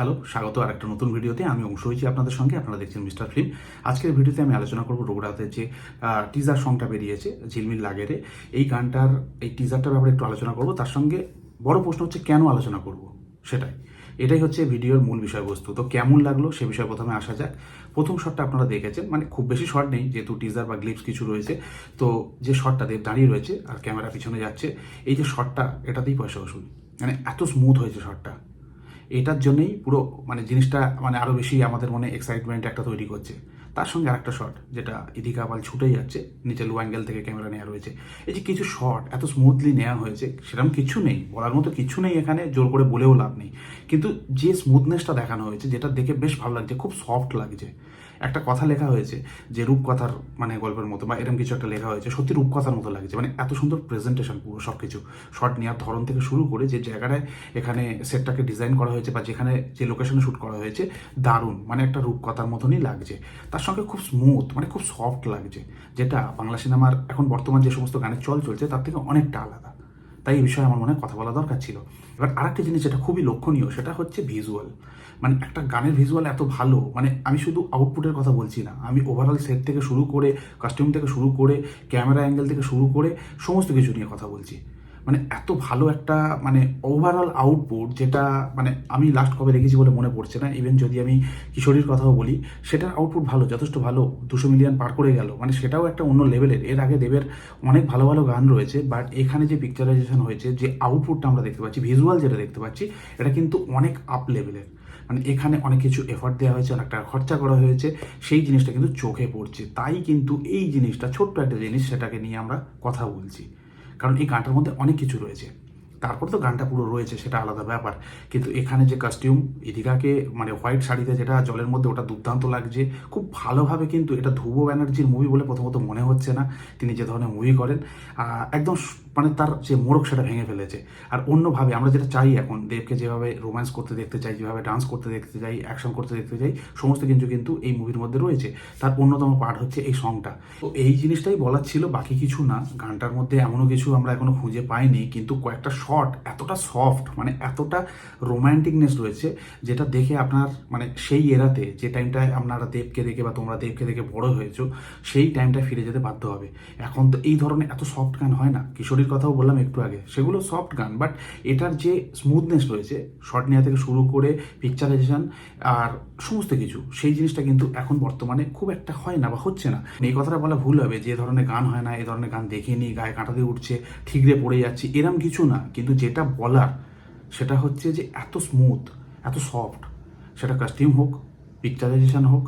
Hello, স্বাগত আর একটা নতুন ভিডিওতে। আমি অংশ হয়েছি আপনাদের সঙ্গে, আপনারা দেখছেন মিস্টার ফিল্ম। আজকের ভিডিওতে আমি আলোচনা করব রঘুরাতের যে টিজার সংটা বেরিয়েছে, ঝিলমিল লাগেরে। এই গানটার, এই টিজারটার ব্যাপারে একটু আলোচনা করব। তার সঙ্গে বড় প্রশ্ন হচ্ছে, কেন আলোচনা করব? সেটাই। এটাই হচ্ছে ভিডিওর মূল বিষয়বস্তু। তো কেমন লাগল সে বিষয়ে প্রথমে আসা যাক। প্রথম শটটা আপনারা দেখেছেন। মানে খুব বেশি শট নেই, যেহেতু টিজার বা গ্লিপস কিছু রয়েছে। তো যে শটটা দেব দাঁড়িয়ে রয়েছে আর ক্যামেরা পিছনে যাচ্ছে, এই যে শটটা এটাতেই পয়সা ওষুধ মানে এত স্মুথ হয়েছে শটটা এটার জন্যেই পুরো মানে জিনিসটা মানে আরও বেশি আমাদের মনে এক্সাইটমেন্ট একটা তৈরি করছে। তার সঙ্গে আরেকটা শট যেটা ইদিকা পাল ছুটেই যাচ্ছে নিচে লো অ্যাঙ্গেল থেকে ক্যামেরা নেওয়া রয়েছে। এই যে কিছু শট এত স্মুথলি নেওয়া হয়েছে, সেরকম কিছু নেই, বলার মতো কিছু নেই এখানে, জোর করে বলেও লাভ নেই। কিন্তু যে স্মুথনেসটা দেখানো হয়েছে, যেটা দেখে বেশ ভালো লাগছে, খুব সফট লাগছে। একটা কথা লেখা হয়েছে যে রূপকথার মানে গল্পের মতো, বা এরকম কিছু একটা লেখা হয়েছে, সত্যি রূপকথার মতো লাগছে মানে এত সুন্দর প্রেজেন্টেশন পুরো সব কিছু শর্ট নেওয়ার ধরন থেকে শুরু করে যে জায়গাটায় এখানে সেটটাকে ডিজাইন করা হয়েছে, বা যেখানে যে লোকেশনে শ্যুট করা হয়েছে, দারুণ মানে একটা রূপকথার মতনই লাগছে। তার সঙ্গে খুব স্মুথ মানে খুব সফট লাগছে। যেটা বাংলা সিনেমার এখন বর্তমান যে সমস্ত গানের চল চলছে, তার থেকে অনেকটা আলাদা। তাই এই বিষয়ে আমার মনে হয় কথা বলা দরকার ছিল। এবার আরেকটা জিনিস যেটা খুবই লক্ষণীয়, সেটা হচ্ছে ভিজুয়াল মানে একটা গানের ভিজুয়াল এত ভালো মানে আমি শুধু আউটপুটের কথা বলছি না। আমি ওভারঅল সেট থেকে শুরু করে কাস্টিউম থেকে শুরু করে ক্যামেরা অ্যাঙ্গেল থেকে শুরু করে, সমস্ত কিছু নিয়ে কথা বলছি। মানে এত ভালো একটা মানে ওভারঅল আউটপুট যেটা মানে আমি লাস্ট কবে রেখেছি বলে মনে পড়ছে না। ইভেন যদি আমি কিশোরীর কথাও বলি, সেটার আউটপুট ভালো, যথেষ্ট ভালো, দুশো মিলিয়ন পার করে গেল। মানে সেটাও একটা অন্য লেভেলের এর। আগে দেবের অনেক ভালো ভালো গান রয়েছে বাট এখানে যে পিকচারাইজেশন হয়েছে, যে আউটপুটটা আমরা দেখতে পাচ্ছি ভিজুয়াল যেটা দেখতে পাচ্ছি, এটা কিন্তু অনেক আপ লেভেলের মানে এখানে অনেক কিছু এফর্ট দেওয়া হয়েছে অনেক টাকা খরচা করা হয়েছে, সেই জিনিসটা কিন্তু চোখে পড়ছে। তাই কিন্তু এই জিনিসটা, ছোট্ট একটা জিনিস, সেটাকে নিয়ে আমরা কথা বলছি। কারণ এই গানটার মধ্যে অনেক কিছু রয়েছে। তারপর তো গানটা পুরো রয়েছে, সেটা আলাদা ব্যাপার। কিন্তু এখানে যে কাস্টিউম ইদিকাকে মানে হোয়াইট শাড়িতে যেটা জলের মধ্যে ওটা দুর্দান্ত লাগছে। খুব ভালোভাবে কিন্তু এটা ধ্রুব ব্যানার্জির মুভি বলে প্রথমত মনে হচ্ছে না। তিনি যে ধরনের মুভি করেন একদম মানে তার যে মোড়ক সেটা ভেঙে ফেলেছে। আর অন্যভাবে আমরা যেটা চাই এখন, দেবকে যেভাবে রোম্যান্স করতে দেখতে চাই, যেভাবে ডান্স করতে দেখতে চাই অ্যাকশন করতে দেখতে চাই, সমস্ত কিছু কিন্তু এই মুভির মধ্যে রয়েছে। তার অন্যতম পার্ট হচ্ছে এই সংটা তো এই জিনিসটাই বলার ছিল, বাকি কিছু না। গানটার মধ্যে এমনও কিছু আমরা এখনও খুঁজে পাইনি, কিন্তু কয়েকটা শট এতটা সফট মানে এতটা রোম্যান্টিকনেস রয়েছে, যেটা দেখে আপনার মানে সেই এরাতে যে টাইমটায় আপনারা দেবকে দেখে বা তোমরা দেবকে দেখে বড় হয়েছো, সেই টাইমটায় ফিরে যেতে বাধ্য হবে। এখন তো এই ধরনের এত সফট গান হয় না। কিশোরীর কথাও বললাম একটু আগে, সেগুলো সফট গান বাট এটার যে স্মুথনেস রয়েছে শর্ট নেওয়া থেকে শুরু করে পিকচারাইজেশন আর সমস্ত কিছু, সেই জিনিসটা কিন্তু এখন বর্তমানে খুব একটা হয় না বা হচ্ছে না। এই কথাটা বলা ভুল হবে, যে ধরনের গান হয় না এ ধরনের গান দেখিনি গায়ে কাঁটা দিয়ে উঠছে, ঠিকরে পড়ে যাচ্ছে, এরম কিছু না। কিন্তু যেটা বলার, সেটা হচ্ছে যে এত স্মুথ এত সফট সেটা কাস্টিউম হোক পিকচারাইজেশন হোক,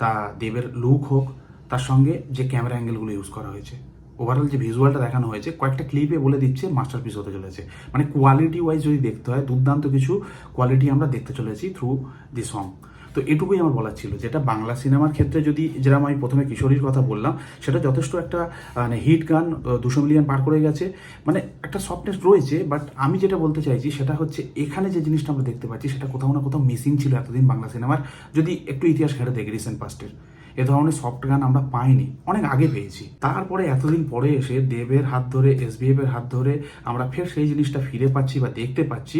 তা দেবের লুক হোক, তার সঙ্গে যে ক্যামেরা অ্যাঙ্গেলগুলো ইউজ করা হয়েছে। ওভারঅল যে ভিজুয়ালটা দেখানো হয়েছে, কয়েকটা ক্লিপে বলে দিচ্ছে মাস্টারপিস হতে চলেছে। মানে কোয়ালিটি ওয়াইজ যদি দেখতে হয়, দুর্দান্ত কিছু কোয়ালিটি আমরা দেখতে চলেছি থ্রু দি সং তো এটুকুই আমার বলার ছিল, যেটা বাংলা সিনেমার ক্ষেত্রে যদি যেরকম আমি প্রথমে কিশোরীর কথা বললাম, সেটা যথেষ্ট একটা মানে হিট গান দুশো মিলিয়ন পার করে গেছে। মানে একটা সফটনেস রয়েছে বাট আমি যেটা বলতে চাইছি সেটা হচ্ছে এখানে যে জিনিসটা আমরা দেখতে পাচ্ছি, সেটা কোথাও না কোথাও মিসিং ছিল এতদিন বাংলা সিনেমার যদি একটু ইতিহাস ঘেটে দেখি রিসেন্ট পাস্টের এ ধরনের সফট গান আমরা পাইনি, অনেক আগে পেয়েছি। তারপরে এতদিন পরে এসে দেবের হাত ধরে, এসবিএফ এর হাত ধরে আমরা ফের সেই জিনিসটা ফিরে পাচ্ছি বা দেখতে পাচ্ছি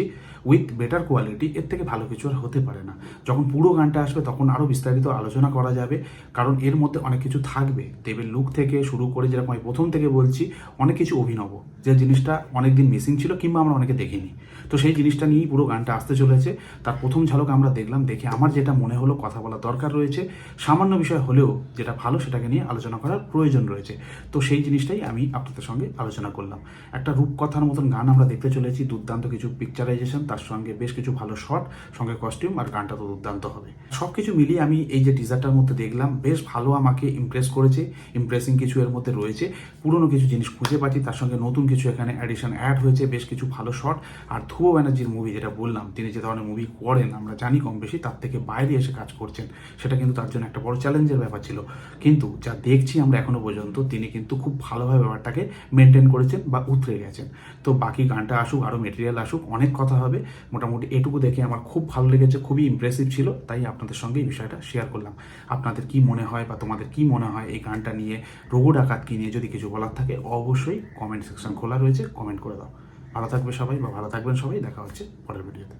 উইথ বেটার কোয়ালিটি এর থেকে ভালো কিছু আর হতে পারে না। যখন পুরো গানটা আসবে তখন আরও বিস্তারিত আলোচনা করা যাবে, কারণ এর মধ্যে অনেক কিছু থাকবে। দেবের লুক থেকে শুরু করে যেরকম আমি প্রথম থেকে বলছি, অনেক কিছু অভিনব। যে জিনিসটা অনেকদিন মিসিং ছিল কিংবা আমরা অনেকে দেখিনি। তো সেই জিনিসটা নিয়েই পুরো গানটা আসতে চলেছে। তার প্রথম ঝলক আমরা দেখলাম, দেখে আমার যেটা মনে হলো, কথা বলা দরকার রয়েছে। সামান্য বিষয় হলেও যেটা ভালো সেটাকে নিয়ে আলোচনা করার প্রয়োজন রয়েছে। তো সেই জিনিসটাই আমি আপনাদের সঙ্গে আলোচনা করলাম। একটা রূপকথার মতন গান আমরা দেখতে চলেছি, দুর্দান্ত কিছু পিকচারাইজেশন তার সঙ্গে বেশ কিছু ভালো শট সঙ্গে কস্টিউম আর গানটা তো দুর্দান্ত হবে। সব কিছু মিলিয়ে আমি এই যে টিজারটার মধ্যে দেখলাম, বেশ ভালো আমাকে ইমপ্রেস করেছে। ইমপ্রেসিং কিছু এর মধ্যে রয়েছে। পুরনো কিছু জিনিস খুঁজে পাচ্ছি, তার সঙ্গে নতুন কিছু এখানে অ্যাডিশন অ্যাড হয়েছে, বেশ কিছু ভালো শট আর ধুয়ো ব্যানার্জির মুভি যেটা বললাম, তিনি যে ধরনের মুভি করেন, আমরা জানি কম বেশি, তার থেকে বাইরে এসে কাজ করছেন। সেটা কিন্তু তার জন্য একটা বড় চ্যালেঞ্জের ব্যাপার ছিল। কিন্তু যা দেখছি আমরা এখনও পর্যন্ত, তিনি কিন্তু খুব ভালোভাবে ব্যাপারটাকে মেনটেন করেছেন বা উতরে গেছেন। তো বাকি গানটা আসুক আরও মেটেরিয়াল আসুক, অনেক কথা হবে। মোটামুটি এটুকু দেখে আমার খুব ভালো লেগেছে, খুবই ইমপ্রেসিভ ছিল। তাই আপনাদের সঙ্গে এই বিষয়টা শেয়ার করলাম। আপনাদের কি মনে হয় বা তোমাদের কি মনে হয় এই গানটা নিয়ে রঘু ডাকাত কি নিয়ে যদি কিছু বলার থাকে, অবশ্যই কমেন্ট সেকশন খোলা রয়েছে কমেন্ট করে দাও। ভালো থাকবে সবাই বা ভালো থাকবেন সবাই, দেখা হচ্ছে পরের ভিডিওতে